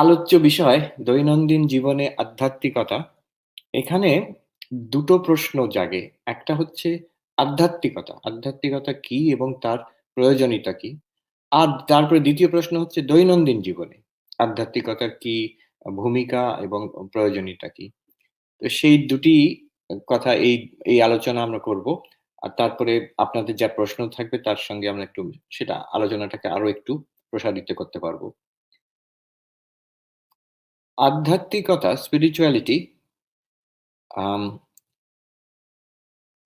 আলোচ্য বিষয়, দৈনন্দিন জীবনে আধ্যাত্মিকতা। এখানে দুটো প্রশ্ন জাগে। একটা হচ্ছে আধ্যাত্মিকতা। আধ্যাত্মিকতা কি এবং তার প্রয়োজনীয়তা কি? আর তারপরে দ্বিতীয় প্রশ্ন হচ্ছে দৈনন্দিন জীবনে আধ্যাত্মিকতার কি ভূমিকা এবং প্রয়োজনীয়তা কি? তো সেই দুটি কথা এই এই আলোচনা আমরা করব। আর তারপরে আপনাদের যা প্রশ্ন থাকবে তার সঙ্গে আমরা একটু সেটা আলোচনাটাকে আরও একটু প্রসারিত করতে পারব। আধ্যাত্মিকতা স্পিরিচুয়ালিটি আম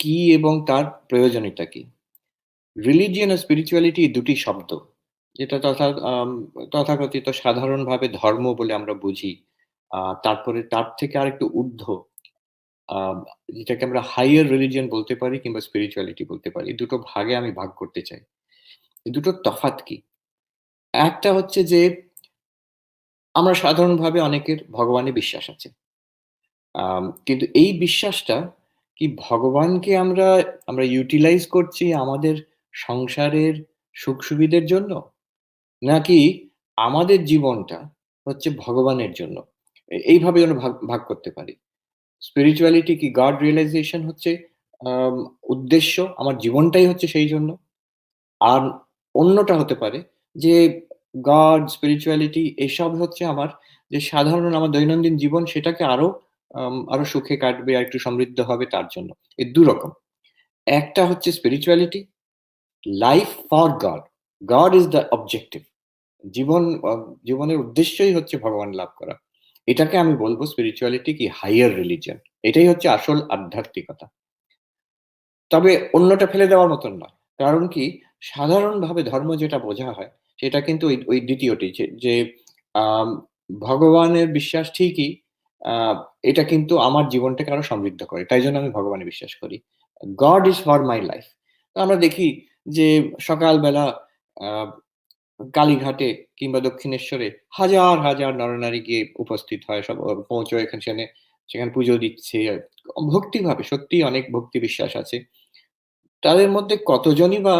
কি এবং তার প্রয়োজনীয়তা কি? রিলিজিয়ন ও স্পিরিচুয়ালিটি দুটি শব্দ। যেটা তথা তথাকথিত সাধারণভাবে ধর্ম বলে আমরা বুঝি। তারপরে তার থেকে আরেকটু ঊর্ধ্ব যেটাকে আমরা হাইয়ার রিলিজিয়ন বলতে পারি কিংবা স্পিরিচুয়ালিটি বলতে পারি। দুটো ভাগে আমি ভাগ করতে চাই। দুটো তফাৎ কি? একটা হচ্ছে যে আমরা সাধারণভাবে অনেকের ভগবানে বিশ্বাস আছে। কিন্তু এই বিশ্বাসটা কি ভগবানকে আমরা আমরা ইউটিলাইজ করছি আমাদের সংসারের সুখ-সুবিধের জন্য? নাকি আমাদের জীবনটা হচ্ছে ভগবানের জন্য? এইভাবে যেন ভাগ ভাগ করতে পারি। স্পিরিচুয়ালিটি কি গড রিয়েলাইজেশন হচ্ছে উদ্দেশ্য, আমার জীবনটাই হচ্ছে সেই জন্য। আর অন্যটা হতে পারে যে গড, স্পিরিচুয়ালিটি এসব হচ্ছে আমার যে সাধারণ আমার দৈনন্দিন জীবন সেটাকে আরও আরও সুখে কাটবে, আর একটু সমৃদ্ধ হবে তার জন্য। এই ২ রকম। একটা হচ্ছে spirituality, life for God. God is the objective. জীবন জীবনের উদ্দেশ্যই হচ্ছে ভগবান লাভ করা। এটাকে আমি বলব স্পিরিচুয়ালিটি কি হাইয়ার রিলিজিয়ন। এটাই হচ্ছে আসল আধ্যাত্মিকতা। তবে অন্যটা ফেলে দেওয়ার মতন নয়। কারণ কি সাধারণভাবে ধর্ম যেটা বোঝা হয় সেটা কিন্তু ওই ২য় যে ভগবানের বিশ্বাস ঠিকই এটা কিন্তু আমার জীবনটাকে আরও সমৃদ্ধ করে। তাই জন্য আমি ভগবানে বিশ্বাস করি। God is for my life. তো আমরা দেখি যে সকালবেলা কালীঘাটে কিংবা দক্ষিণেশ্বরে হাজার, হাজার নরনারী গিয়ে উপস্থিত হয়। সব অ পৌঁছয় এখানে সেখানে সেখানে পুজো দিচ্ছে। ভক্তিভাবে সত্যিই অনেক ভক্তি বিশ্বাস আছে। তাদের মধ্যে কতজনই বা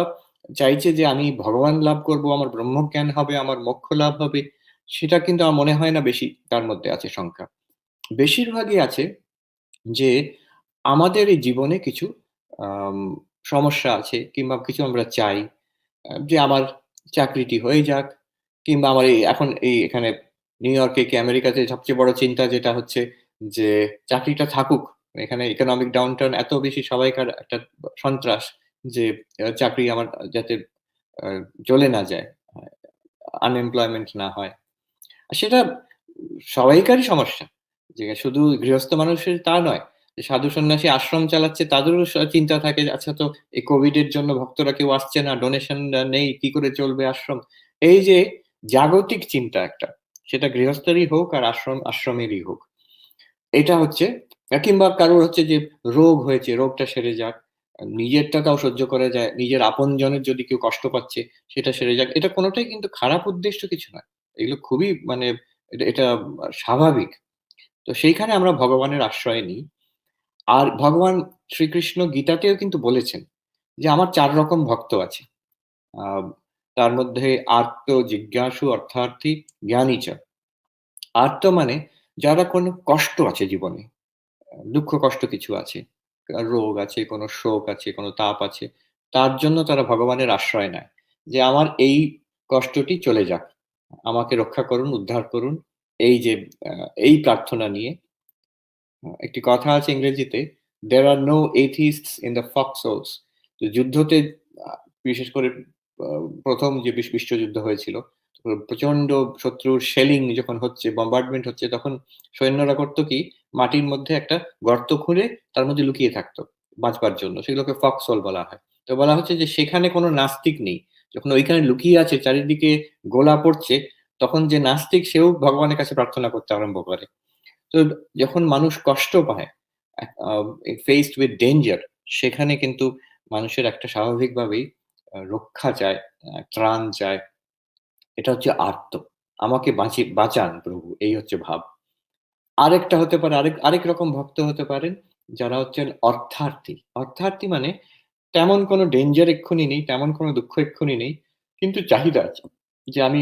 চাইছে যে আমি ভগবান লাভ করব, আমার ব্রহ্মজ্ঞান হবে, আমার মোক্ষ লাভ হবে, সেটা কিন্তু আমার মনে হয় না বেশি তার মধ্যে আছে সংখ্যা। বেশিরভাগই আছে যে আমাদের এই জীবনে কিছু সমস্যা আছে কিংবা কিছু আমরা চাই যে আমার চাকরিটি হয়ে যাক কিংবা আমার এই এখন এই এখানে নিউ ইয়র্কে কি আমেরিকাতে সবচেয়ে বড় চিন্তা যেটা হচ্ছে যে চাকরিটা থাকুক। এখানে ইকোনমিক ডাউনটার্ন এত বেশি সবাইকার একটা সন্ত্রাস যে চাকরি আমার যাতে চলে না যায়। আনএমপ্লয়মেন্ট না হয়। সেটা সবাইকারই সমস্যা। যে শুধু গৃহস্থ মানুষের তা নয়। যে সাধু সন্ন্যাসী আশ্রম চালাচ্ছে তাদেরও চিন্তা থাকে আচ্ছা তো এই কোভিড এর জন্য ভক্তরা কেউ আসছে না, ডোনেশন নেই, কি করে চলবে আশ্রম? এই যে জাগতিক চিন্তা একটা, সেটা গৃহস্থেরই হোক আর আশ্রম আশ্রমেরই হোক। এটা হচ্ছে কিংবা কারোর হচ্ছে যে রোগ হয়েছে, রোগটা সেরে যাক। নিজেরটা তাও সহ্য করা যায়। নিজের আপনজনের যদি কেউ কষ্ট পাচ্ছে সেটা সেরে যাক। এটা কোনোটাই কিন্তু খারাপ উদ্দেশ্য কিছু নয়। এগুলো খুবই মানে এটা স্বাভাবিক। তো সেইখানে আমরা ভগবানের আশ্রয় নিই। আর ভগবান শ্রীকৃষ্ণ গীতাতেও কিন্তু বলেছেন যে আমার চার রকম ভক্ত আছে। তার মধ্যে আর্ত, জিজ্ঞাসু, অর্থার্থী, জ্ঞানী চ। আর্ত মানে যারা কোনো কষ্ট আছে জীবনে। দুঃখ কষ্ট কিছু আছে। রোগ আছে, কোনো শোক আছে, কোনো তাপ আছে। তার জন্য তারা ভগবানের আশ্রয় নেয়। যে আমার এই কষ্টটি চলে যাক। আমাকে রক্ষা করুন, উদ্ধার করুন। এই যে এই প্রার্থনা নিয়ে একটি কথা আছে ইংরেজিতে, "There are no atheists in the foxholes" তো যুদ্ধতে বিশেষ করে ১ম যে বিশ্বযুদ্ধ হয়েছিল, প্রচণ্ড শত্রুর শেলিং যখন হচ্ছে, বম্বার্ডমেন্ট হচ্ছে তখন সৈন্যরা করত কি মাটির মধ্যে একটা গর্ত খুঁড়ে তার মধ্যে লুকিয়ে থাকত বাঁচবার জন্য। সেগুলোকে ফক্সহোল বলা হয়। তো বলা হচ্ছে যে সেখানে কোনো নাস্তিক নেই। যখন ওইখানে লুকিয়ে আছে চারিদিকে গোলা পড়ছে, তখন যে নাস্তিক সেও ভগবানের কাছে প্রার্থনা করতে আরম্ভ করে। তো যখন মানুষ কষ্ট পায়, ফেসড উইথ ডেঞ্জার সেখানে কিন্তু মানুষের একটা স্বাভাবিকভাবেই রক্ষা চায়, ত্রাণ চায়। এটা হচ্ছে আর্ত। আমাকে বাঁচি বাঁচান প্রভু এই হচ্ছে ভাব। আরেকটা হতে পারে আরেক আরেক রকম ভক্ত হতে পারেন যারা হচ্ছেন অর্থার্থী। অর্থার্থী মানে তেমন কোনো ডেঞ্জার এক্ষুনি নেই, তেমন কোনো দুঃখ এক্ষুনি নেই। কিন্তু চাহিদা আছে। যে আমি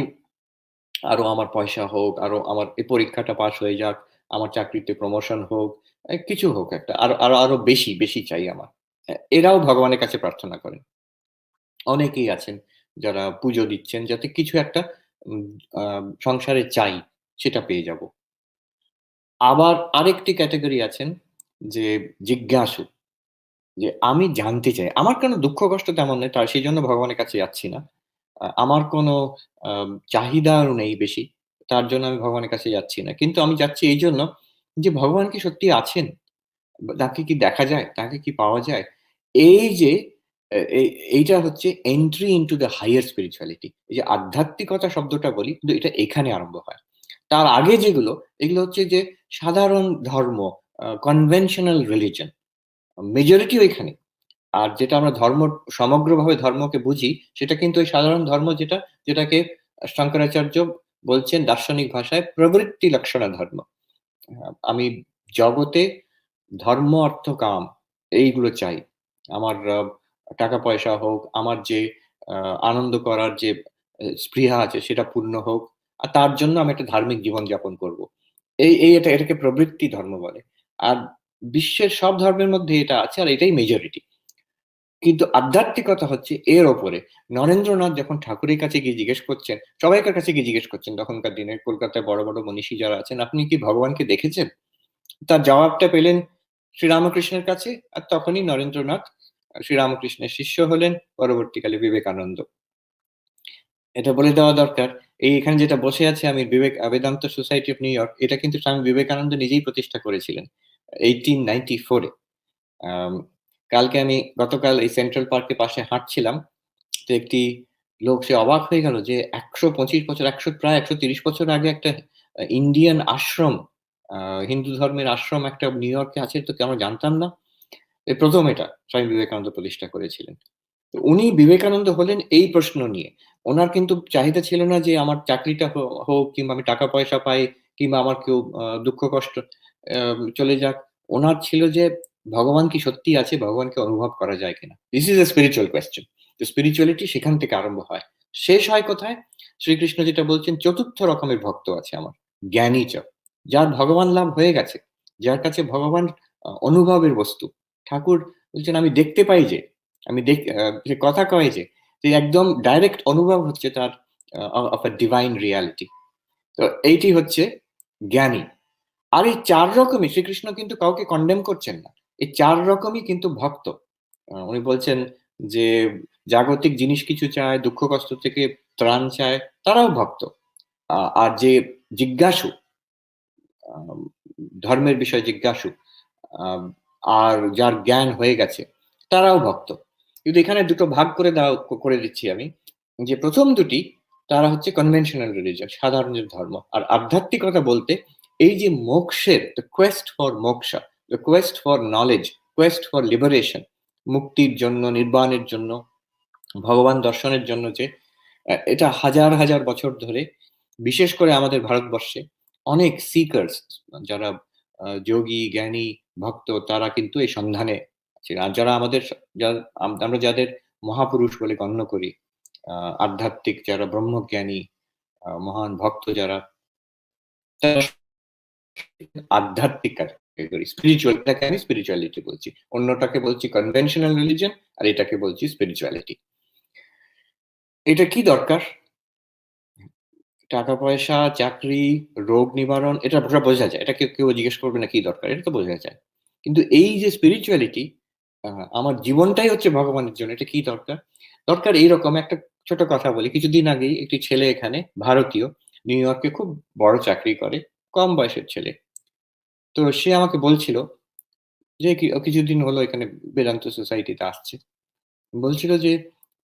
আরও আমার পয়সা হোক, আরও আমার এই পরীক্ষাটা পাস হয়ে যাক, আমার চাকরিতে প্রমোশন হোক, কিছু হোক একটা। আরও আরও আরও বেশি, বেশি চাই আমার। এরাও ভগবানের কাছে প্রার্থনা করেন। অনেকেই আছেন যারা পুজো দিচ্ছেন যাতে কিছু একটা সংসারে চাই, সেটা পেয়ে যাব। আবার আরেকটি ক্যাটেগরি আছেন যে জিজ্ঞাসু। যে আমি জানতে চাই। আমার কোনো দুঃখ কষ্ট তেমন নেই। তার সেই জন্য ভগবানের কাছে যাচ্ছি না। আমার কোনো আ চাহিদাও নেই বেশি। তার জন্য আমি ভগবানের কাছে যাচ্ছি না। কিন্তু আমি যাচ্ছি এই জন্য যে ভগবান কি সত্যি আছেন? তাকে কি দেখা যায়? তাকে কি পাওয়া যায়? এই যে এইটা হচ্ছে entry into the higher spirituality. এই যে আধ্যাত্মিকতা শব্দটা বলি কিন্তু এটা এখানে আরম্ভ হয়। তার আগে যেগুলো, এগুলো হচ্ছে যে সাধারণ ধর্ম, কনভেনশনাল রিলিজন মেজরিটি ওইখানে। আর যেটা আমরা ধর্ম সমগ্রভাবে ধর্মকে বুঝি, সেটা কিন্তু ওই সাধারণ ধর্ম যেটা, যেটাকে শঙ্করাচার্য বলছেন দার্শনিক ভাষায় প্রবৃত্তি লক্ষণা ধর্ম। আমি জগতে ধর্ম, অর্থ, কাম এইগুলো চাই। আমার আ টাকা-পয়সা হোক, আমার যে আনন্দ করার যে স্পৃহা আছে সেটা পূর্ণ হোক। আর তার জন্য আমি একটা ধার্মিক জীবনযাপন করব। এই এই এটা এটাকে প্রবৃত্তি ধর্ম বলে। আর বিশ্বের সব ধর্মের মধ্যে এটা আছে আর এটাই মেজরিটি। কিন্তু আধ্যাত্মিকতা হচ্ছে এর ওপরে। নরেন্দ্রনাথ যখন ঠাকুরের কাছে গিয়ে জিজ্ঞেস করছেন, সবাইকার কাছে গিয়ে জিজ্ঞেস করছেন তখনকার দিনে কলকাতায় বড়, বড় মনীষী যারা আছেন, "আপনি কি ভগবানকে দেখেছেন?" তার জবাবটা পেলেন শ্রীরামকৃষ্ণের কাছে। আর তখনই নরেন্দ্রনাথ শ্রীরামকৃষ্ণের শিষ্য হলেন, পরবর্তীকালে বিবেকানন্দ। এটা বলে দেওয়া দরকার। এই এখানে যেটা বসে আছে আমি Vivek uh Vedanta society of New York, এটা কিন্তু স্বামী বিবেকানন্দ নিজেই প্রতিষ্ঠা করেছিলেন। 1894 এ। আম কালকে আমি গতকাল এই সেন্ট্রাল পার্কের পাশে হাঁটছিলাম। তো একটি লোক সে অবাক হয়ে গেল যে ১২৫ বছর, ১০০ প্রায় ১৩০ বছর আগে একটা ইন্ডিয়ান আশ্রম, হিন্দু ধর্মের আশ্রম একটা নিউ ইয়র্কে আছে তো কি আমরা জানতাম না? এই ১ম এটা স্বামী বিবেকানন্দ প্রতিষ্ঠা করেছিলেন। উনি বিবেকানন্দ হলেন এই প্রশ্ন নিয়ে। ওনার কিন্তু চাহিদা ছিল না যে আমার চাকরিটা হোক কিংবা আমি টাকা-পয়সা পাই কিংবা আমার কেউ দুঃখ কষ্ট চলে যাক। ওনার ছিল যে ভগবান কি সত্যি আছে? ভগবানকে অনুভব করা যায় কিনা? This is a spiritual question. তো স্পিরিচুয়ালিটি সেখান থেকে আরম্ভ হয়। শেষ হয় কোথায়? শ্রীকৃষ্ণ যেটা বলছেন, চতুর্থ রকমের ভক্ত আছে আমার। জ্ঞানী চ। যার ভগবান লাভ হয়ে গেছে। যার কাছে ভগবান অনুভবের বস্তু। ঠাকুর বলছেন, "আমি দেখতে পাই যে, আমি দেখ কথা কয় যে।" একদম ডাইরেক্ট অনুভব হচ্ছে তার অফ আ ডিভাইন রিয়ালিটি। তো এইটি হচ্ছে জ্ঞানী। আর এই চার রকমই শ্রীকৃষ্ণ কিন্তু কাউকে কন্ডেম করছেন না। এই চার রকমই কিন্তু ভক্ত। উনি বলছেন যে, জাগতিক জিনিস কিছু চায়, দুঃখ কষ্ট থেকে ত্রাণ চায়, তারাও ভক্ত। আর যে জিজ্ঞাসু, ধর্মের বিষয়ে জিজ্ঞাসু, আর যার জ্ঞান হয়ে গেছে, তারাও ভক্ত। কিন্তু এখানে দুটো ভাগ করে দেওয়া করে দিচ্ছি আমি। যে প্রথম দুটি তারা হচ্ছে কনভেনশনাল রিলিজিয়ন, সাধারণ ধর্ম। আর আধ্যাত্মিকতা বলতে এই যে মোক্ষের, the quest for moksha, the quest for knowledge quest for liberation মুক্তির জন্য, নির্বাণের জন্য, ভগবান দর্শনের জন্য যে এটা হাজার, হাজার বছর ধরে বিশেষ করে আমাদের ভারতবর্ষে অনেক সিকার্স যারা যোগী, জ্ঞানী, ভক্ত তারা কিন্তু এই সন্ধানে আছে। আর যারা আমাদের আমরা যাদের মহাপুরুষ বলে গণ্য করি, আ আধ্যাত্মিক যারা ব্রহ্মজ্ঞানী, মহান ভক্ত যারা তারা আধ্যাত্মিক ক্যাটেগরি, স্পিরিচুয়াল এটাকে আমি স্পিরিচুয়ালিটি বলছি। অন্যটাকে বলছি কনভেনশনাল রিলিজিয়ন আর এটাকে বলছি স্পিরিচুয়ালিটি। এটা কি দরকার? টাকা-পয়সা, চাকরি, রোগ নিবারণ এটা বোঝা যায়। এটা কেউ, কেউ জিজ্ঞেস করবে না কি দরকার? এটা তো বোঝা যায়। কিন্তু এই যে স্পিরিচুয়ালিটি আমার জীবনটাই হচ্ছে ভগবানের জন্য। এটা কি দরকার? দরকার এইরকম একটা ছোট কথা বলি। কিছুদিন আগেই একটি ছেলে এখানে, ভারতীয় নিউ ইয়র্কে খুব বড় চাকরি করে। কম বয়সের ছেলে। তো সে আমাকে বলছিল যে কিছুদিন হলো এখানে বেদান্ত সোসাইটিতে আসছে। বলছিল যে,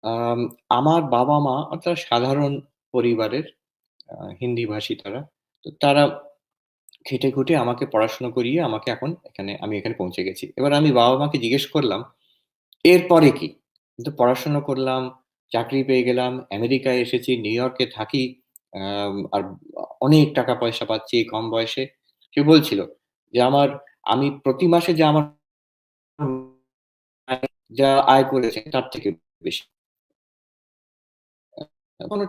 আম, আমার বাবা-মা, অর্থাৎ সাধারণ পরিবারের আ হিন্দিভাষী তারা। তো তারা খেটে-খুঁটে আমাকে পড়াশোনা করিয়ে আমাকে এখন এখানে আমি এখানে পৌঁছে গেছি। এবার আমি বাবা-মাকে জিজ্ঞেস করলাম, "এরপরে কি?" কিন্তু পড়াশোনা করলাম, চাকরি পেয়ে গেলাম, আমেরিকায় এসেছি, নিউ ইয়র্কে থাকি। আর অনেক টাকা পয়সা পাচ্ছি কম বয়সে। সে বলছিল যে, "আমার আমি প্রতি মাসে যে আমার যা আয় করেছে তার থেকে বেশি।" কোনো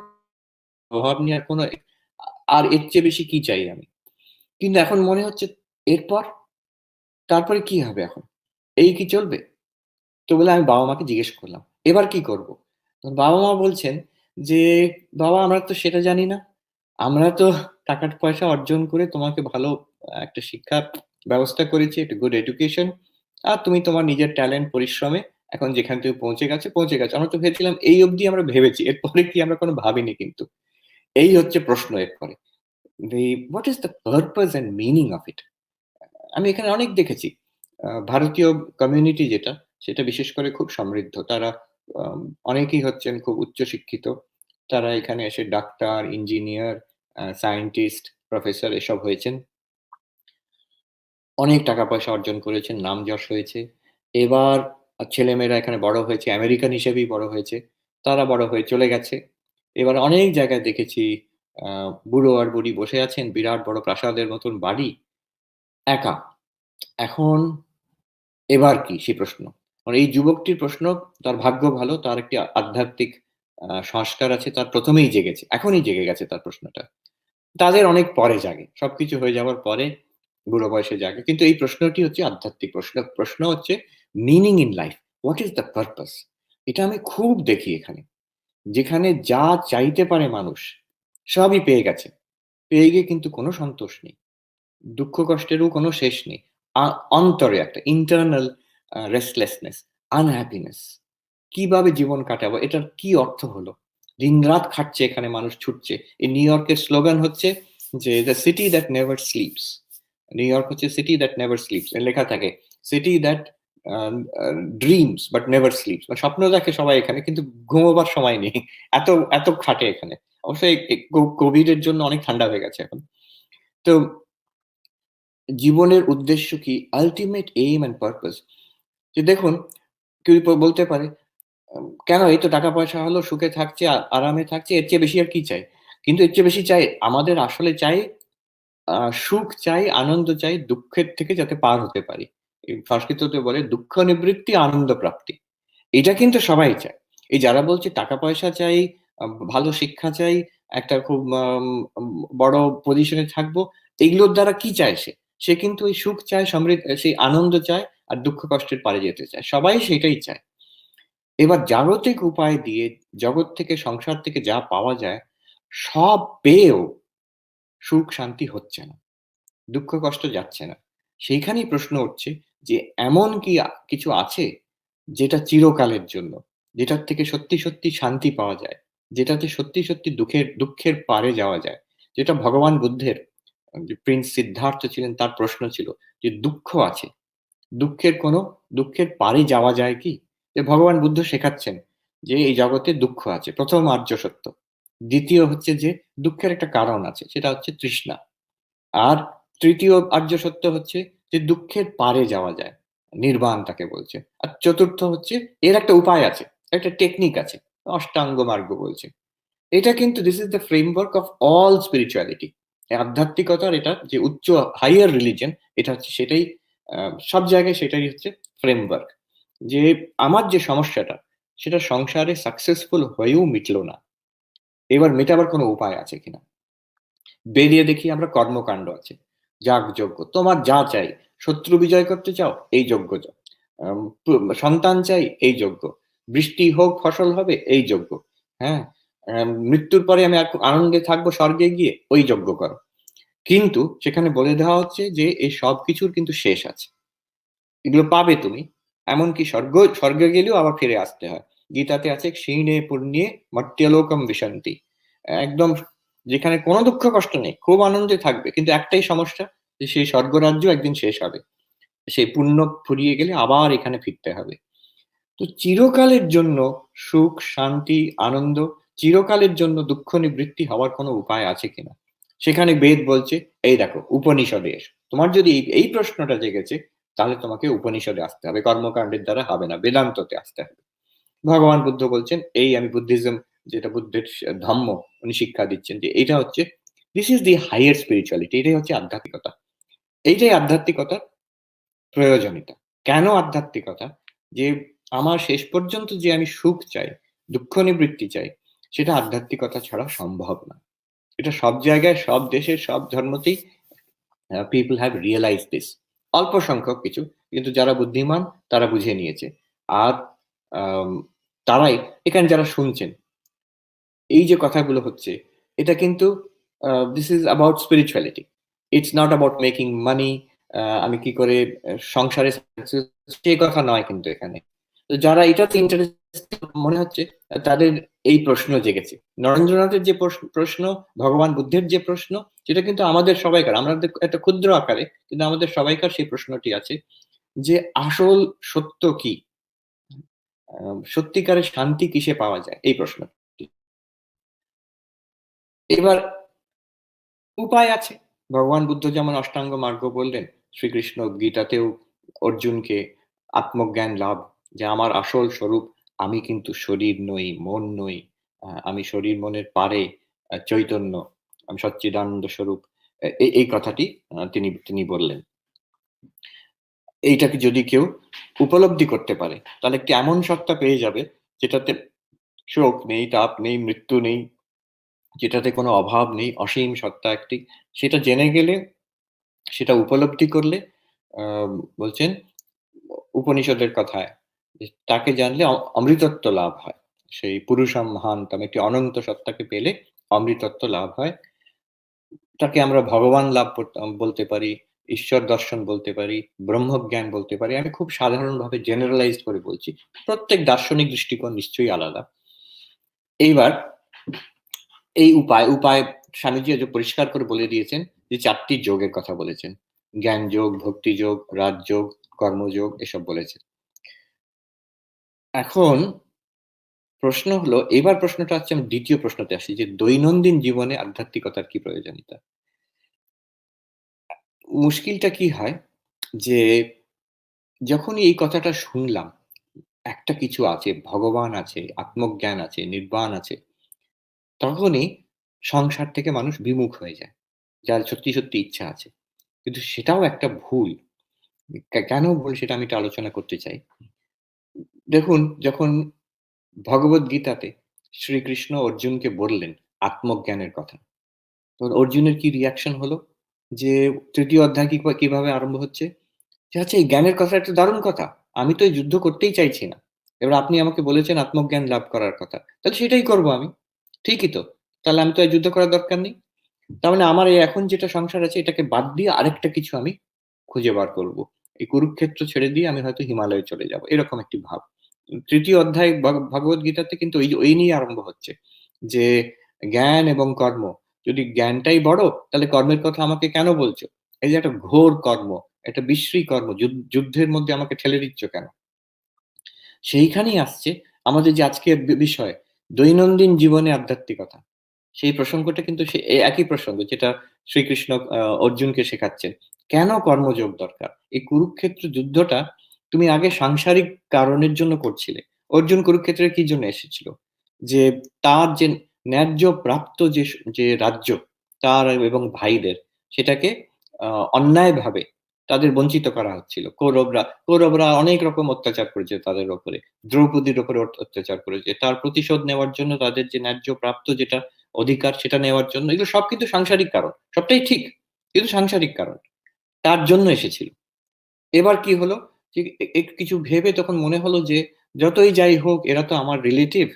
অভাব আর কোনো আর এর চেয়ে বেশি কি চাই আমি? কিন্তু এখন মনে হচ্ছে এরপর? তারপরে কি হবে এখন? এই কি চলবে? তো বলে আমি বাবা-মাকে জিজ্ঞেস করলাম, "এবার কি করব?" তো বাবা-মা বলছেন যে, "বাবা আমরা তো সেটা জানি না। আমরা তো টাকা-পয়সা অর্জন করে তোমাকে ভালো একটা শিক্ষা ব্যবস্থা করেছি, একটা গুড এডুকেশন। আর তুমি তোমার নিজের ট্যালেন্ট, পরিশ্রমে এখন যেখান থেকে পৌঁছে গেছে, পৌঁছে গেছে। আমরা তো ভেবেছিলাম এই অবধি আমরা ভেবেছি। এরপরে কি আমরা কোনো ভাবিনি কিন্তু।" এই হচ্ছে প্রশ্ন এরপরে। The what is the purpose and meaning of it? আমি এখানে অনেক দেখেছি। ভারতীয় কমিউনিটি যেটা, সেটা বিশেষ করে খুব সমৃদ্ধ। তারা অনেকেই হচ্ছেন খুব উচ্চশিক্ষিত। তারা এখানে এসে ডাক্তার, ইঞ্জিনিয়ার, সায়েন্টিস্ট, প্রফেসর এসব হয়েছেন। অনেক টাকা-পয়সা অর্জন করেছেন, নাম-যশ হয়েছে। এবার ছেলেমেয়েরা এখানে বড় হয়েছে, আমেরিকান হিসেবেই বড় হয়েছে। তারা বড় হয়ে চলে গেছে। এবার অনেক জায়গায় দেখেছি বুড়ো আর বুড়ি বসে আছেন, বিরাট বড় প্রাসাদের মতন বাড়ি, একা। এখন এবার কি? সেই প্রশ্ন। এই যুবকটির প্রশ্ন, তার ভাগ্য ভালো, তার একটি আধ্যাত্মিক সংস্কার আছে, তার প্রথমেই জেগেছে। এখনই জেগে গেছে তার প্রশ্নটা। তাদের অনেক পরে জাগে। সবকিছু হয়ে যাওয়ার পরে বুড়ো বয়সে জাগে। কিন্তু এই প্রশ্নটি হচ্ছে আধ্যাত্মিক প্রশ্ন। প্রশ্ন হচ্ছে meaning in life. What is the purpose? এটা আমি খুব দেখি এখানে। যেখানে যা চাইতে পারে মানুষ, সবই পেয়ে গেছে। পেয়ে গিয়ে কিন্তু কোনো সন্তোষ নেই। দুঃখ কষ্টেরও কোনো শেষ নেই। অন্তরে একটা ইন্টারনাল রেস্টলেসনেস, আনহ্যাপিনেস। কীভাবে জীবন কাটাবো? এটার কি অর্থ হলো? দিনরাত খাটছে এখানে মানুষ ছুটছে। এই নিউ ইয়র্কের স্লোগান হচ্ছে যে, "the city that never sleeps." New York হচ্ছে সিটি দ্যাট নেভার স্লিপস। লেখা থাকে, "city that dreams but never sleeps." বা স্বপ্ন দেখে সবাই এখানে কিন্তু ঘুমোবার সময় নেই। এত, এত খাটে এখানে। অবশ্যই কোভিড এর জন্য অনেক ঠান্ডা হয়ে গেছে এখন। তো জীবনের উদ্দেশ্য কি? Ultimate aim and purpose. যে দেখুন, কেউ বলতে পারে, "কেন এই তো টাকা-পয়সা হলো, সুখে থাকছে, আরামে থাকছে, এর চেয়ে বেশি আর কি চাই?" কিন্তু এর চেয়ে বেশি চাই আমাদের আসলে চাই সুখ চাই, আনন্দ চাই, দুঃখের থেকে যাতে পার হতে পারি। সংস্কৃততে বলে দুঃখ নিবৃত্তি, আনন্দ প্রাপ্তি। এটা কিন্তু সবাই চায়। এই যারা বলছে টাকা-পয়সা চাই, ভালো শিক্ষা চাই, একটা খুব বড় পজিশনে থাকব, এগুলোর দ্বারা কি চায় সে? সে কিন্তু ওই সুখ চায়, সমৃদ্ধ সেই আনন্দ চায় আর দুঃখ কষ্টের পারে যেতে চায়। সবাই সেটাই চায়। এবার জাগতিক উপায় দিয়ে জগৎ থেকে সংসার থেকে যা পাওয়া যায়, সব পেয়েও সুখ শান্তি হচ্ছে না। দুঃখ কষ্ট যাচ্ছে না। সেইখানেই প্রশ্ন উঠছে যে এমন কি কিছু আছে যেটা চিরকালের জন্য? যেটার থেকে সত্যি, সত্যি শান্তি পাওয়া যায়। যেটাতে সত্যি, সত্যি দুঃখের দুঃখের পারে যাওয়া যায়। যেটা ভগবান বুদ্ধের প্রিন্স সিদ্ধার্থ ছিলেন তার প্রশ্ন ছিল যে দুঃখ আছে। দুঃখের কোনো দুঃখের পারে যাওয়া যায় কি? যে ভগবান বুদ্ধ শেখাচ্ছেন যে এই জগতে দুঃখ আছে। প্রথম আর্য সত্য। দ্বিতীয় হচ্ছে যে দুঃখের একটা কারণ আছে। সেটা হচ্ছে তৃষ্ণা। আর তৃতীয় আর্য সত্য হচ্ছে যে দুঃখের পারে যাওয়া যায়। নির্বাণ তাকে বলছে। আর চতুর্থ হচ্ছে এর একটা উপায় আছে। একটা টেকনিক আছে। অষ্টাঙ্গ মার্গ বলছে। এটা কিন্তু this is the framework of all spirituality. আধ্যাত্মিকতার এটা যে উচ্চ হাইয়ার রিলিজিয়ন এটা হচ্ছে সেটাই সব জায়গায় সেটাই হচ্ছে ফ্রেমওয়ার্ক। যে আমার যে সমস্যাটা, সেটা সংসারে সাকসেসফুল হয়েও মিটলো না। এবার মেটাবার কোনো উপায় আছে কিনা? বেরিয়ে দেখি আমরা কর্মকাণ্ড আছে। যাগযজ্ঞ। তোমার যা চাই, শত্রু বিজয় করতে চাও? এই যজ্ঞ যাও। সন্তান চাই? এই যজ্ঞ। বৃষ্টি হোক, ফসল হবে? এই যজ্ঞ। হ্যাঁ? মৃত্যুর পরে আমি আনন্দে থাকব স্বর্গে গিয়ে? ওই যজ্ঞ করো। কিন্তু সেখানে বলে দেওয়া হচ্ছে যে এই সবকিছুর কিন্তু শেষ আছে। এগুলো পাবে তুমি। এমনকি স্বর্গ স্বর্গে গেলেও আবার ফিরে আসতে হয়। গীতাতে আছে ক্ষীণে পুণ্যে মর্ত্যলোকম বিশান্তি একদম যেখানে কোনো দুঃখ কষ্ট নেই। খুব আনন্দে থাকবে। কিন্তু একটাই সমস্যা যে সেই স্বর্গরাজ্য একদিন শেষ হবে। সেই পুণ্য ফুরিয়ে গেলে আবার এখানে ফিরতে হবে। তো চিরকালের জন্য সুখ, শান্তি, আনন্দ, চিরকালের জন্য দুঃখ নিবৃত্তি হওয়ার কোনো উপায় আছে কিনা? সেখানে বেদ বলছে, "এই দেখো উপনিষদে এসো।" তোমার যদি এই, প্রশ্নটা জেগেছে তাহলে তোমাকে উপনিষদে আসতে হবে। কর্মকাণ্ডের দ্বারা হবে না। বেদান্ততে আসতে হবে। ভগবান বুদ্ধ বলছেন, এই আমি বুদ্ধিজম যেটা বুদ্ধের ধম্ম উনি শিক্ষা দিচ্ছেন যে এটা হচ্ছে this is the higher spirituality. এটাই হচ্ছে আধ্যাত্মিকতা। এইটাই আধ্যাত্মিকতার প্রয়োজনীয়তা। কেন আধ্যাত্মিকতা? যে আমার শেষ পর্যন্ত যে আমি সুখ চাই, দুঃখ নিবৃত্তি চাই, সেটা আধ্যাত্মিকতা ছাড়া সম্ভব না। এটা সব জায়গায় সব দেশের সব ধর্মতেই পিপল হ্যাভ রিয়েলাইজ দিস অল্প সংখ্যক কিছু কিন্তু যারা বুদ্ধিমান তারা বুঝে নিয়েছে আর তারাই এখানে যারা শুনছেন এই যে কথাগুলো হচ্ছে, এটা কিন্তু this is about spirituality it's not about making money আমি কি করে সংসারে সেই কথা নয় কিন্তু এখানে। যারা এটাতে ইন্টারেস্ট মনে হচ্ছে তাদের এই প্রশ্ন জেগেছে। নরেন্দ্রনাথের যে প্রশ্ন ভগবান বুদ্ধের যে প্রশ্ন, সেটা কিন্তু আমাদের সবাইকার আমাদের একটা ক্ষুদ্র আকারে, কিন্তু আমাদের সবাইকার সেই প্রশ্নটি আছে যে আসল সত্য কি? সত্যিকারের শান্তি কিসে পাওয়া যায়? এই প্রশ্ন। এবার উপায় আছে। ভগবান বুদ্ধ যেমন অষ্টাঙ্গ মার্গ বললেন শ্রীকৃষ্ণ গীতাতেও অর্জুনকে আত্মজ্ঞান লাভ যে আমার আসল স্বরূপ আমি কিন্তু শরীর নই মন নই আমি শরীর মনের পারে চৈতন্য আমি সচ্চিদানন্দ স্বরূপ এই কথাটি তিনি তিনি বললেন। এইটাকে যদি কেউ উপলব্ধি করতে পারে তাহলে একটি এমন সত্তা পেয়ে যাবে যেটাতে শোক নেই তাপ নেই মৃত্যু নেই যেটাতে কোনো অভাব নেই, অসীম সত্তা একটি, সেটা জেনে গেলে, সেটা উপলব্ধি করলে বলছেন, উপনিষদের কথায় তাকে জানলে অমৃতত্ব লাভ হয়। সেই পুরুষম মহান্তম একটি অনন্ত সত্তাকে পেলে অমৃতত্ব লাভ হয়। তাকে আমরা ভগবান লাভ বলতে পারি, ঈশ্বর দর্শন বলতে পারি, ব্রহ্মজ্ঞান বলতে পারি, আমি খুব সাধারণভাবে জেনারেলাইজ করে বলছি। প্রত্যেক দার্শনিক দৃষ্টিকোণ নিশ্চয়ই আলাদা। এইবার এই উপায় উপায় স্বামীজি আজ পরিষ্কার করে বলে দিয়েছেন যে চারটি যোগের কথা বলেছেন। জ্ঞান যোগ, ভক্তি যোগ রাজযোগ কর্মযোগ এসব বলেছেন। এখন প্রশ্ন হলো, এবার প্রশ্নটা হচ্ছে আমি দ্বিতীয় প্রশ্নতে আসি যে দৈনন্দিন জীবনে আধ্যাত্মিকতার কি প্রয়োজনীয়তা? মুশকিলটা কি হয়? যে যখনই এই কথাটা শুনলাম, একটা কিছু আছে, ভগবান আছে, আত্মজ্ঞান আছে, নির্বাণ আছে তখনই সংসার থেকে মানুষ বিমুখ হয়ে যায়। যার সত্যি সত্যি ইচ্ছা আছে। কিন্তু সেটাও একটা ভুল। কেন ভুল সেটা আমি একটু আলোচনা করতে চাই। দেখুন, যখন ভগবত গীতাতে শ্রীকৃষ্ণ অর্জুনকে বললেন আত্মজ্ঞানের কথা, তখন অর্জুনের কি রিয়াকশন হলো? যে তৃতীয় অধ্যায় কি, কীভাবে আরম্ভ হচ্ছে? আচ্ছা এই জ্ঞানের কথা একটা দারুণ কথা। আমি তো এই যুদ্ধ করতেই চাইছি না। এবার আপনি আমাকে বলেছেন আত্মজ্ঞান লাভ করার কথা। তাহলে সেটাই করব আমি। ঠিকই তো। তাহলে আমি তো এই যুদ্ধ করার দরকার নেই। তার মানে আমার এই এখন যেটা সংসার আছে, এটাকে বাদ দিয়ে আরেকটা কিছু আমি খুঁজে বার করব। এই কুরুক্ষেত্র ছেড়ে দিয়ে আমি হয়তো হিমালয়ে চলে যাব, এরকম একটি ভাব। তৃতীয় অধ্যায় ভগবত গীতাতে কিন্তু ওই ওই নিয়ে আরম্ভ হচ্ছে যে, জ্ঞান এবং কর্ম, যদি জ্ঞানটাই বড়, তাহলে কর্মের কথা আমাকে কেন বলছো? এই যে একটা ঘোর কর্ম, একটা বিশ্রী কর্ম যুদ্ধের মধ্যে আমাকে ঠেলে দিচ্ছ কেন? সেইখানেই আসছে আমাদের যে আজকের বিষয় দৈনন্দিন জীবনে আধ্যাত্মিকতা। সেই প্রসঙ্গটা কিন্তু সে একই প্রসঙ্গ যেটা শ্রীকৃষ্ণ অর্জুনকে শেখাচ্ছেন। কেন কর্মযোগ দরকার? এই কুরুক্ষেত্র যুদ্ধটা তুমি আগে সাংসারিক কারণের জন্য করছিলে। অর্জুন কুরুক্ষেত্রের কি জন্য এসেছিল? যে তার যে ন্যায্য প্রাপ্ত যে যে রাজ্য, তার এবং ভাইদের, সেটাকে অন্যায়ভাবে তাদের বঞ্চিত করা হচ্ছিল। কৌরবরা কৌরবরা অনেক রকম অত্যাচার করেছে তাদের ওপরে। দ্রৌপদীর ওপরে অত্যাচার করেছে। তার প্রতিশোধ নেওয়ার জন্য তাদের যে ন্যায্য প্রাপ্ত যেটা অধিকার সেটা নেওয়ার জন্য, এগুলো সব কিন্তু সাংসারিক কারণ। সবটাই ঠিক, কিন্তু সাংসারিক কারণ। তার জন্য এসেছিল। এবার কি হলো? কিছু ভেবে তখন মনে হলো যে, যতই যাই হোক, এরা তো আমার রিলেটিভ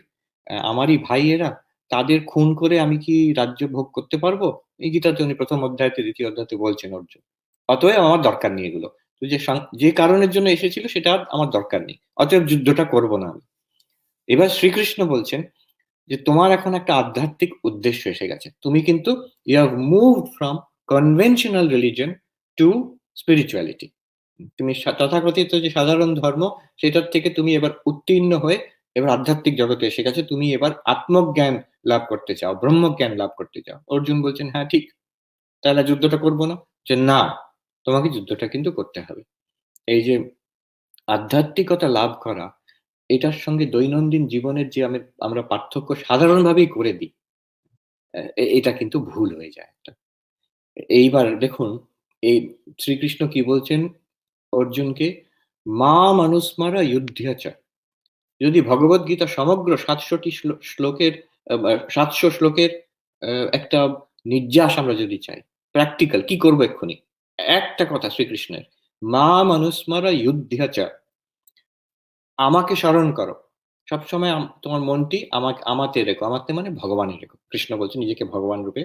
আমারই ভাই এরা, তাদের খুন করে আমি কি রাজ্য ভোগ করতে পারব? এই গীতাতে উনি প্রথম অধ্যায়তে দ্বিতীয় অধ্যায়তে বলছেন অর্জুন। অতএব আমার দরকার নেই এগুলো। তো যে যে কারণের জন্য এসেছিল সেটা আমার দরকার নেই। অতএব যুদ্ধটা করব না আমি। এবার শ্রীকৃষ্ণ বলছেন যে, তোমার এখন একটা আধ্যাত্মিক উদ্দেশ্য এসে গেছে। তুমি কিন্তু you have move from conventional religion to spirituality তুমি তথাকথিত যে সাধারণ ধর্ম, সেটার থেকে তুমি এবার উত্তীর্ণ হয়ে এবার আধ্যাত্মিক জগতে এসে গেছে। তুমি এবার আত্মজ্ঞান লাভ করতে চাও, ব্রহ্মজ্ঞান লাভ করতে চাও। অর্জুন বলছেন হ্যাঁ ঠিক। তাহলে যুদ্ধটা করব না? যে, না। তোমাকে যুদ্ধটা কিন্তু করতে হবে। এই যে আধ্যাত্মিকতা লাভ করা, এটার সঙ্গে দৈনন্দিন জীবনের যে আমি, আমরা পার্থক্য সাধারণভাবেই করে দিই এটা কিন্তু ভুল হয়ে যায় একটা। এইবার দেখুন, এই শ্রীকৃষ্ণ কি বলছেন? অর্জুনকে, মা মানুষমারা যুদ্ধাচ যদি ভগবত গীতা সমগ্র সাতশোটি শ্লোকের সাতশো শ্লোকের একটা নির্যাস আমরা যদি চাই প্র্যাকটিক্যাল কি করব এক্ষুনি? একটা কথা শ্রীকৃষ্ণের, মা মানুষমারা যুদ্ধাচ আমাকে স্মরণ করো। সবসময় তোমার মনটি আমাকে আমাতে রেখো। আমাতে মানে ভগবানের রেখো। কৃষ্ণ বলছে নিজেকে ভগবান রূপে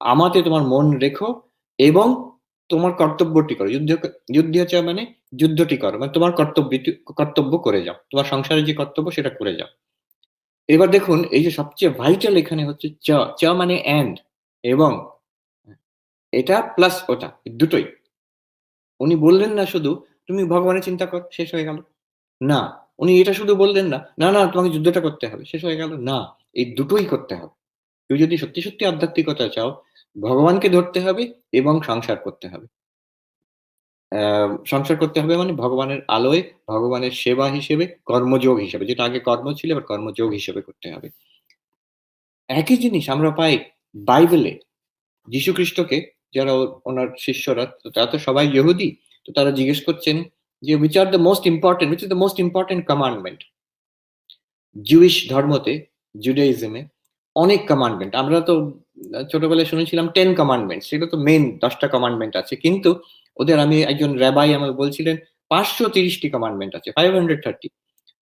আমাতে তোমার মন রেখো এবং তোমার কর্তব্যটি করো। যুদ্ধ যুদ্ধাচ মানে যুদ্ধটি করো। মানে তোমার কর্তব্য কর্তব্য করে যাও। তোমার সংসারে যে কর্তব্য সেটা করে যাও। এবার দেখুন, এই যে সবচেয়ে ভাইটাল এখানে হচ্ছে চ। চ মানে অ্যান্ড এবং এটা প্লাস ওটা দুটোই। উনি বললেন না শুধু, তুমি ভগবানের চিন্তা কর, শেষ হয়ে গেল। না, উনি এটা শুধু বললেন না না না, তোমাকে যুদ্ধটা করতে হবে, শেষ হয়ে গেল। না, এই দুটোই করতে হবে। তুমি যদি সত্যি সত্যি আধ্যাত্মিকতা চাও, ভগবানকে ধরতে হবে এবং সংসার করতে হবে। সংসার করতে হবে মানে ভগবানের আলোয়, ভগবানের সেবা হিসেবে, কর্মযোগ হিসেবে, যেটা আগে কর্ম ছিল, এবার কর্মযোগ হিসেবে করতে হবে। একই জিনিস আমরা পাই বাইবেলে, যীশু খ্রিস্টকে যারা ওনার শিষ্যরা তারা তো সবাই ইহুদি, তো তারা জিজ্ঞেস করছেন যে which are the most important which is the most important commandment Jewish ধর্মতে জুডাইজমে অনেক কমান্ডমেন্ট আমরা তো ছোটবেলায় শুনেছিলাম টেন কমান্ডমেন্ট সেটা তো মেন দশটা কমান্ডমেন্ট আছে, কিন্তু ওদের আমি একজন র্যাবাই আমাকে বলছিলেন, পাঁচশো তিরিশটি কমান্ডমেন্ট আছে ফাইভ হান্ড্রেড থার্টি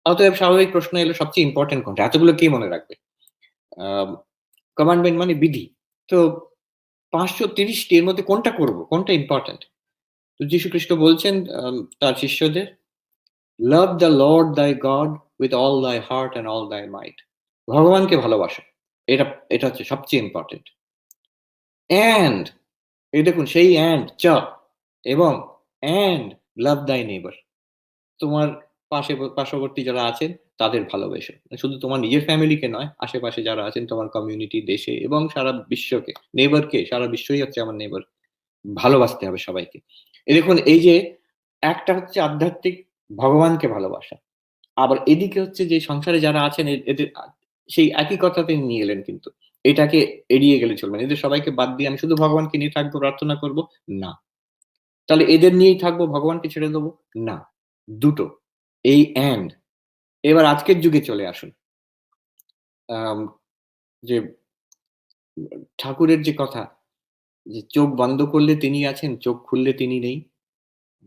অতএব স্বাভাবিক প্রশ্ন এলো, সবচেয়ে ইম্পর্টেন্ট কোনটা? এতগুলো কে মনে রাখবে? কমান্ডমেন্ট মানে বিধি। তো পাঁচশো তিরিশটি এর মধ্যে কোনটা করব? কোনটা ইম্পর্টেন্ট তো যীশু খ্রিস্ট বলছেন তার শিষ্যদের love the lord thy god with all thy heart and all thy might ভগবানকে ভালোবাসো। এটা এটা হচ্ছে সবচেয়ে ইম্পর্টেন্ট অ্যান্ড এই দেখুন, সেই অ্যান্ড চ, এবং অ্যান্ড লাভ দাই নেবার তোমার পাশে, পার্শ্ববর্তী যারা আছেন তাদের ভালোবেসো। শুধু তোমার নিজের ফ্যামিলিকে নয়, আশেপাশে যারা আছেন তোমার কমিউনিটি দেশে এবং সারা বিশ্বকে নেবারকে সারা বিশ্বই হচ্ছে আমার নেবার ভালোবাসতে হবে সবাইকে। এই দেখুন, এই যে একটা হচ্ছে আধ্যাত্মিক ভগবানকে ভালোবাসা, আবার এদিকে হচ্ছে যে সংসারে যারা আছেন এদের সেই একই কথা তিনি নিয়ে এলেন কিন্তু, এটাকে এড়িয়ে গেলে চলবে এদের সবাইকে বাদ দিয়ে আমি শুধু ভগবানকে নিয়ে থাকব, প্রার্থনা করব? না। তাহলে এদের নিয়েই থাকব, ভগবানকে ছেড়ে দেবো? না। দুটো। এই অ্যান্ড এবার আজকের যুগে চলে আসুন। যে ঠাকুরের যে কথা, যে চোখ বন্ধ করলে তিনি আছেন, চোখ খুললে তিনি নেই।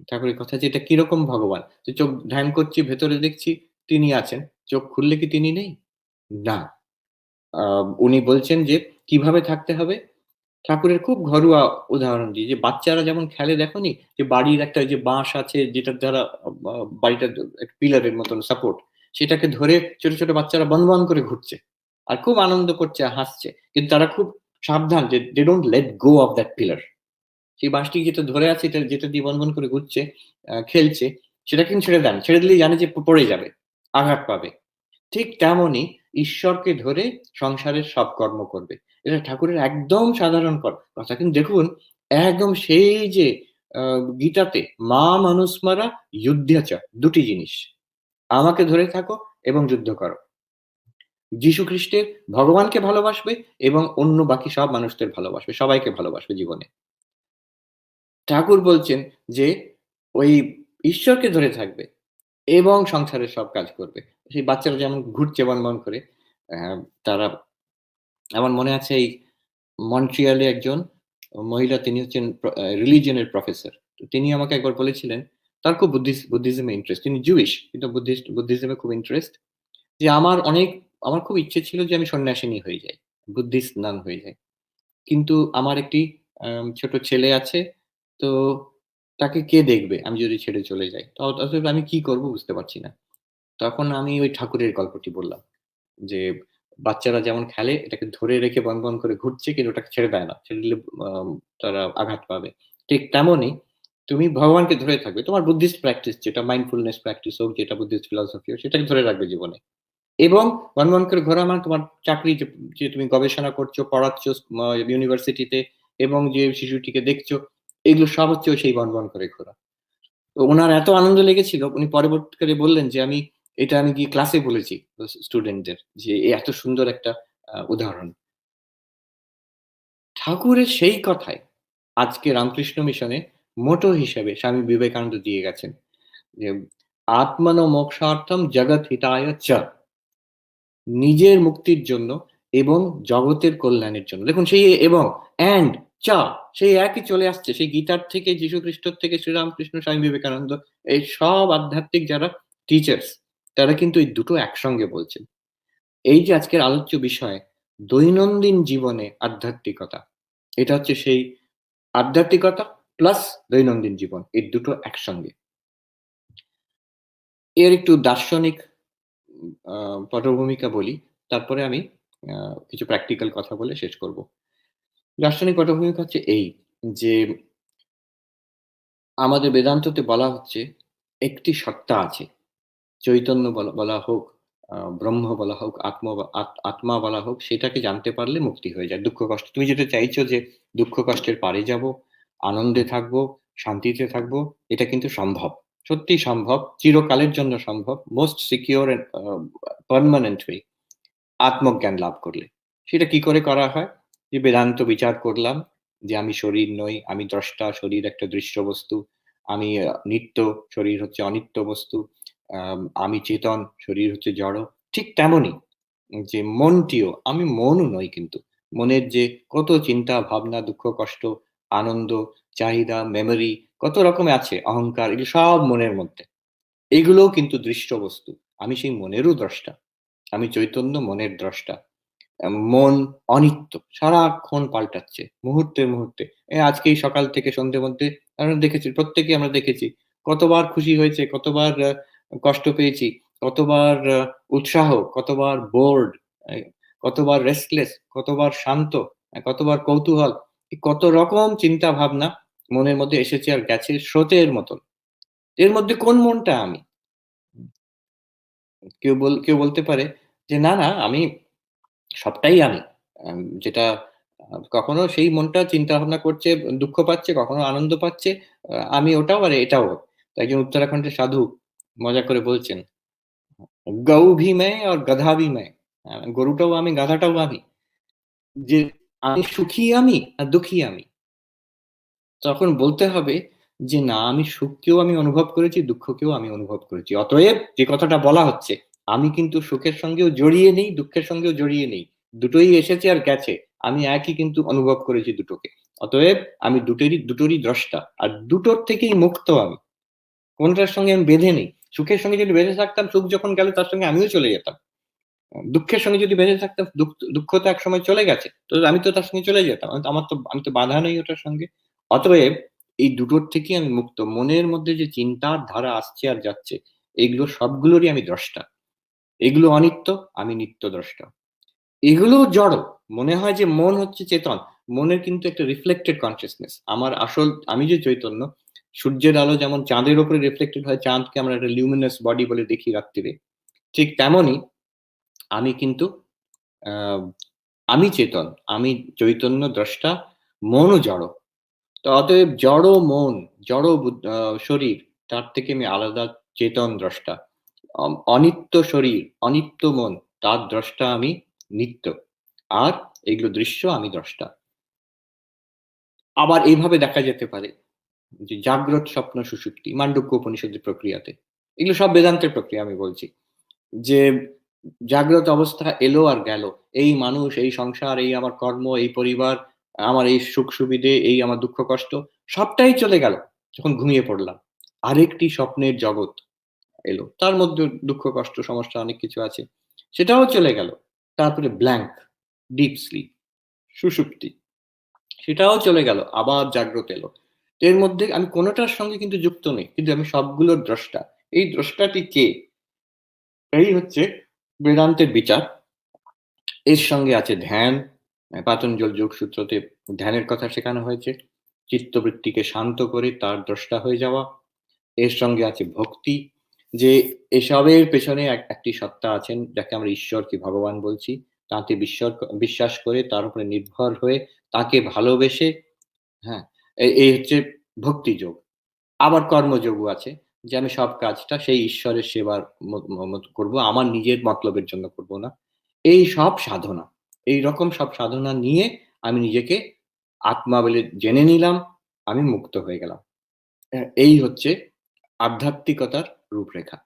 ঠাকুরের কথা যে এটা কীরকম ভগবান? যে চোখ ধ্যান করছি, ভেতরে দেখছি, তিনি আছেন। চোখ খুললে কি তিনি নেই? না। উনি বলছেন যে কীভাবে থাকতে হবে? ঠাকুরের খুব ঘরোয়া উদাহরণ দিই, যে বাচ্চারা যেমন খেলে দেখনি, যে বাড়ির একটা যে বাঁশ আছে, যেটার দ্বারা বাড়িটা পিলারের মতন সাপোর্ট সেটাকে ধরে ছোট ছোট বাচ্চারা বন বন করে ঘুরছে। আর খুব আনন্দ করছে হাসছে। কিন্তু তারা খুব সাবধান যে they don't let go of that pillar সেই বাঁশটি যেটা ধরে আছে, এটা যেটা দিয়ে বন বন করে ঘুরছে খেলছে, সেটা কিন্তু ছেড়ে দেন। ছেড়ে দিলেই জানে যে পড়ে যাবে, আঘাত পাবে। ঠিক তেমনই ঈশ্বরকে ধরে সংসারের সব কর্ম করবে। এটা ঠাকুরের একদম সাধারণ কথা কিন্তু দেখুন, একদম সেই যে গীতাতে মা মানুষমারা যুদ্ধাচা দুটি জিনিস। আমাকে ধরে থাকো এবং যুদ্ধ করো। যীশু খ্রিস্টের ভগবানকে ভালোবাসবে এবং অন্য বাকি সব মানুষদের ভালোবাসবে, সবাইকে ভালোবাসবে জীবনে। ঠাকুর বলছেন যে, ওই ঈশ্বরকে ধরে থাকবে এবং সংসারের সব কাজ করবে। সেই বাচ্চারা যেমন ঘুরছে বন বন করে তারা, আমার মনে আছে এই মন্ট্রিয়ালে একজন মহিলা, তিনি হচ্ছেন রিলিজিয়নের প্রফেসর। তিনি আমাকে একবার বলেছিলেন তার খুব বুদ্ধিজমে ইন্টারেস্ট তিনি জুইশ কিন্তু বুদ্ধিস্ট বুদ্ধিজমে খুব ইন্টারেস্ট যে আমার অনেক, আমার খুব ইচ্ছে ছিল যে আমি সন্ন্যাসিনী হয়ে যাই, বুদ্ধিস্ট নান হয়ে যাই। কিন্তু আমার একটি ছোট ছেলে আছে, তো তাকে কে দেখবে আমি যদি ছেড়ে চলে যাই? অতএব আমি কি করব বুঝতে পারছি না। তখন আমি ওই ঠাকুরের গল্পটি বললাম যে বাচ্চারা যেমন খেলে, এটাকে ধরে রেখে বন বন করে ঘুরছে, কিন্তু ওটাকে ছেড়ে দেয় না। ছেড়ে দিলে তারা আঘাত পাবে। ঠিক তেমনই তুমি ভগবানকে ধরে থাকবে, তোমার বুদ্ধিস্ট প্র্যাকটিস যেটা মাইন্ডফুলনেস প্র্যাকটিস হোক, যেটা বুদ্ধিস্ট ফিলসফি হোক, সেটাকে ধরে রাখবে জীবনে। এবং বন বন করে ঘোরা মানে তোমার চাকরি যে তুমি গবেষণা করছ, পড়াচ্ছ ইউনিভার্সিটিতে এবং যে শিশুটিকে দেখছ, এগুলো সব হচ্ছে সেই বন বন করে ঘোরা। তো ওনার এত আনন্দ লেগেছিল, উনি পরবর্তীকালে বললেন যে, আমি, এটা আমি গিয়ে ক্লাসে বলেছি স্টুডেন্টদের যে এত সুন্দর একটা উদাহরণ। ঠাকুরের সেই কথায় আজকে রামকৃষ্ণ মিশনে মোটো হিসেবে স্বামী বিবেকানন্দ দিয়ে গেছেন যে আত্মান মোক্ষার্থম জগৎ হিতায় চ। নিজের মুক্তির জন্য এবং জগতের কল্যাণের জন্য। দেখুন, সেই এবং, অ্যান্ড চা। সেই একই চলে আসছে। সেই গীতার থেকে যীশু খ্রিস্ট থেকে, শ্রীরামকৃষ্ণ, স্বামী বিবেকানন্দ, এই সব আধ্যাত্মিক যারা টিচার্স তারা কিন্তু এই দুটো একসঙ্গে বলছেন। এই যে আজকের আলোচ্য বিষয়, দৈনন্দিন জীবনে আধ্যাত্মিকতা, এটা হচ্ছে সেই আধ্যাত্মিকতা প্লাস দৈনন্দিন জীবন, এই দুটো একসঙ্গে। এর একটু দার্শনিক পটভূমিকা বলি, তারপরে আমি কিছু প্র্যাকটিক্যাল কথা বলে শেষ করব। দার্শনিক পটভূমিকা হচ্ছে এই যে, আমাদের বেদান্ততে বলা হচ্ছে, একটি সত্তা আছে। চৈতন্য বলা হোক ব্রহ্ম বলা হোক, আত্ম আত্মা বলা হোক, সেটাকে জানতে পারলে মুক্তি হয়ে যায়, দুঃখ কষ্ট। তুমি যেটা চাইছো যে, দুঃখ কষ্টের পারে যাব আনন্দে থাকব, শান্তিতে থাকব, এটা কিন্তু সম্ভব। সত্যি সম্ভব, চিরকালের জন্য সম্ভব মোস্ট সিকিওর পারমানেন্ট ওয়ে আত্মজ্ঞান লাভ করলে। সেটা কি করে করা হয়? যে বেদান্ত বিচার করলাম, যে আমি শরীর নই, আমি দ্রষ্টা, শরীর একটা দৃশ্য বস্তু, আমি নিত্য, শরীর হচ্ছে অনিত্য বস্তু আমি চেতন, শরীর হচ্ছে জড়। ঠিক তেমনই, যে মনটিও, আমি মনও নই কিন্তু। মনের যে কত চিন্তা, ভাবনা, দুঃখ, কষ্ট আনন্দ, চাহিদা মেমোরি কত রকম আছে, অহংকার, এগুলো সব মনের মধ্যে। এগুলোও কিন্তু দৃশ্য বস্তু আমি সেই মনেরও দ্রষ্টা। আমি চৈতন্য মনের দ্রষ্টা। মন অনিত্য। সারাক্ষণ পাল্টাচ্ছে, মুহূর্তে মুহূর্তে। আজকে এই সকাল থেকে সন্ধ্যে মধ্যে আমরা দেখেছি, প্রত্যেকে আমরা দেখেছি, কতবার খুশি হয়েছে, কতবার কষ্ট পেয়েছি, কতবার উৎসাহ, কতবার বোর্ড কতবার রেস্টলেস কতবার শান্ত কতবার কৌতূহল কত রকম চিন্তা ভাবনা মনের মধ্যে এসেছে আর গেছে স্রোতের মতন। এর মধ্যে কোন মনটা আমি? কেউ বল, কেউ বলতে পারে যে, না না, আমি সবটাই আমি। যেটা, কখনো সেই মনটা চিন্তা ভাবনা করছে, দুঃখ পাচ্ছে, কখনো আনন্দ পাচ্ছে আমি ওটাও আর এটাও। একজন উত্তরাখণ্ডের সাধু মজা করে বলছেন গৌ ভি মেয়ে আর গাধা ভি মেয়ে গরুটাও আমি, গাধাটাও আমি। যে আমি সুখী আমি আর দুঃখী আমি? তখন বলতে হবে যে, না, আমি সুখকেও আমি অনুভব করেছি, দুঃখকেও আমি অনুভব করেছি। অতএব যে কথাটা বলা হচ্ছে, আমি কিন্তু সুখের সঙ্গেও জড়িয়ে নেই, দুঃখের সঙ্গেও জড়িয়ে নেই। দুটোই এসেছে আর গেছে। আমি একই কিন্তু অনুভব করেছি দুটোকে। অতএব আমি দুটোরই দুটোরই দ্রষ্টা আর দুটোর থেকেই মুক্ত আমি। কোনটার সঙ্গে আমি বেঁধে নেই? সুখের সঙ্গে যদি বেঁধে থাকতাম, সুখ যখন গেল, তার সঙ্গে আমিও চলে যেতাম। দুঃখের সঙ্গে যদি বেঁধে থাকতাম, দুঃখ তো এক সময় চলে গেছে। তো আমি তো তার সঙ্গে চলে যেতাম। আমার তো, আমি তো বাধা নেই ওটার সঙ্গে। অতএব এই দুটোর থেকে আমি মুক্ত। মনের মধ্যে যে চিন্তার ধারা আসছে আর যাচ্ছে, এগুলো সবগুলোরই আমি দ্রষ্টা। এগুলো অনিত্য, আমি নিত্য দ্রষ্টা এগুলো জড়। মনে হয় যে মন হচ্ছে চেতন। মনের কিন্তু একটা রিফ্লেক্টেড কনসিয়াসনেস আমার আসল, আমি যে চৈতন্য, সূর্যের আলো যেমন চাঁদের উপরে রিফ্লেক্টেড হয়, চাঁদকে আমরা একটা লিউমিনাস বডি বলে দেখি রাত্রিরে। ঠিক তেমনই আমি কিন্তু আমি চেতন, আমি চৈতন্য দ্রষ্টা, মনও জড়। তো অতএব জড় মন, জড় শরীর, তার থেকে আমি আলাদা চেতন দ্রষ্টা। অনিত্য শরীর, অনিত্য মন, তার দ্রষ্টা আমি নিত্য। আর এগুলো দৃশ্য আমি দ্রষ্টা। আবার এইভাবে দেখা যেতে পারে যে জাগ্রত স্বপ্ন সুষুপ্তি মান্ডক্য উপনিষদের প্রক্রিয়াতে। এগুলো সব বেদান্তের প্রক্রিয়া আমি বলছি। যে জাগ্রত অবস্থা এলো আর গেল। এই মানুষ, এই সংসার, এই আমার কর্ম, এই পরিবার, আমার এই সুখ সুবিধে, এই আমার দুঃখ কষ্ট, সবটাই চলে গেল যখন ঘুমিয়ে পড়লাম। আরেকটি স্বপ্নের জগৎ এলো। তার মধ্যে দুঃখ, কষ্ট, সমস্যা অনেক কিছু আছে। সেটাও চলে গেল। তারপরে ব্ল্যাঙ্ক ডিপ স্লিপ সুষুপ্তি, সেটাও চলে গেল। আবার জাগ্রত এলো। এর মধ্যে আমি কোনোটার সঙ্গে কিন্তু যুক্ত নেই। কিন্তু আমি সবগুলোর দ্রষ্টা। এই দ্রষ্টাটি কে? এই হচ্ছে বেদান্তের বিচার। এর সঙ্গে আছে ধ্যান। পাতঞ্জল যোগসূত্রতে ধ্যানের কথা শেখানো হয়েছে। চিত্তবৃত্তিকে শান্ত করে তার দ্রষ্টা হয়ে যাওয়া। এর সঙ্গে আছে ভক্তি, যে এসবের পেছনে একটি সত্তা আছেন, যাকে আমরা ঈশ্বর কি ভগবান বলছি, তাতে বিশ্বাস করে তার উপরে নির্ভর হয়ে তাকে ভালোবেসে হ্যাঁ এই হচ্ছে ভক্তি যোগ আবার কর্মযোগও আছে। যে আমি সব কাজটা সেই ঈশ্বরের সেবার করব, আমার নিজের মতলবের জন্য করব না। এই সব সাধনা, এই রকম সব সাধনা নিয়ে আমি নিজেকে আত্মা বলে জেনে নিলাম, আমি মুক্ত হয়ে গেলাম। এই হচ্ছে আধ্যাত্মিকতার রূপরেখা।